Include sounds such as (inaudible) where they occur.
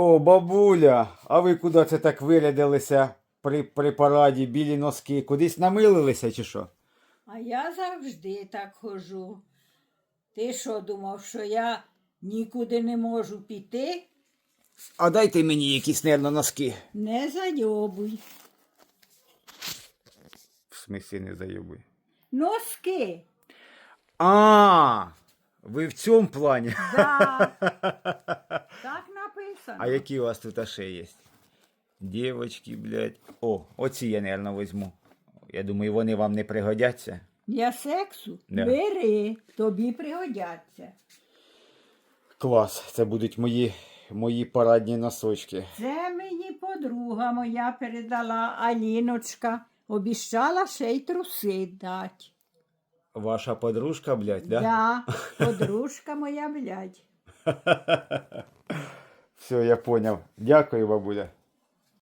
О, бабуля, а ви куди це так вирядилися при, при параді, білі носки? Кудись намилилися чи що? А я завжди так хожу. Ти що думав, що я нікуди не можу піти? А дайте мені якісь, нервно, носки. Не зайобуй. В смислі не заюбуй. Носки. А, ви в цьому плані. Да. (laughs) Так написано. А які у вас тут ще є? Дівочки, блядь. О, оці я, наверное, візьму. Я думаю, вони вам не пригодяться. Для сексу Да. бери, тобі пригодяться. Клас, це будуть мої, мої парадні носочки. Це мені подруга моя передала Аліночка. Обіщала ще й труси дати. Ваша подружка, блядь, да? Да, (laughs) подружка моя, блядь. (laughs) Все, я поняв. Дякую, бабуля.